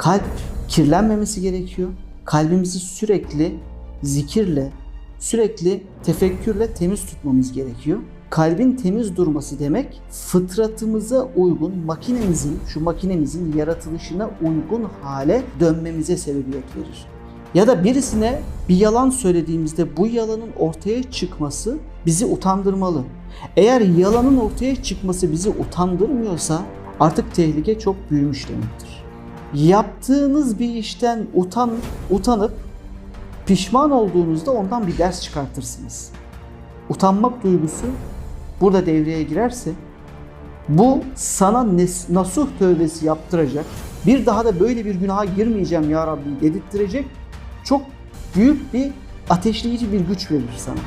Kalp kirlenmemesi gerekiyor. Kalbimizi sürekli zikirle, sürekli tefekkürle temiz tutmamız gerekiyor. Kalbin temiz durması demek fıtratımıza uygun, makinemizin, şu makinemizin yaratılışına uygun hale dönmemize sebebiyet verir. Ya da birisine bir yalan söylediğimizde bu yalanın ortaya çıkması bizi utandırmalı. Eğer yalanın ortaya çıkması bizi utandırmıyorsa artık tehlike çok büyümüş demektir. Yaptığınız bir işten utan, utanıp pişman olduğunuzda ondan bir ders çıkartırsınız. Utanmak duygusu burada devreye girerse bu sana nasuh tövbesi yaptıracak. Bir daha da böyle bir günaha girmeyeceğim ya Rabbi dedirttirecek çok büyük bir ateşleyici bir güç verir sana.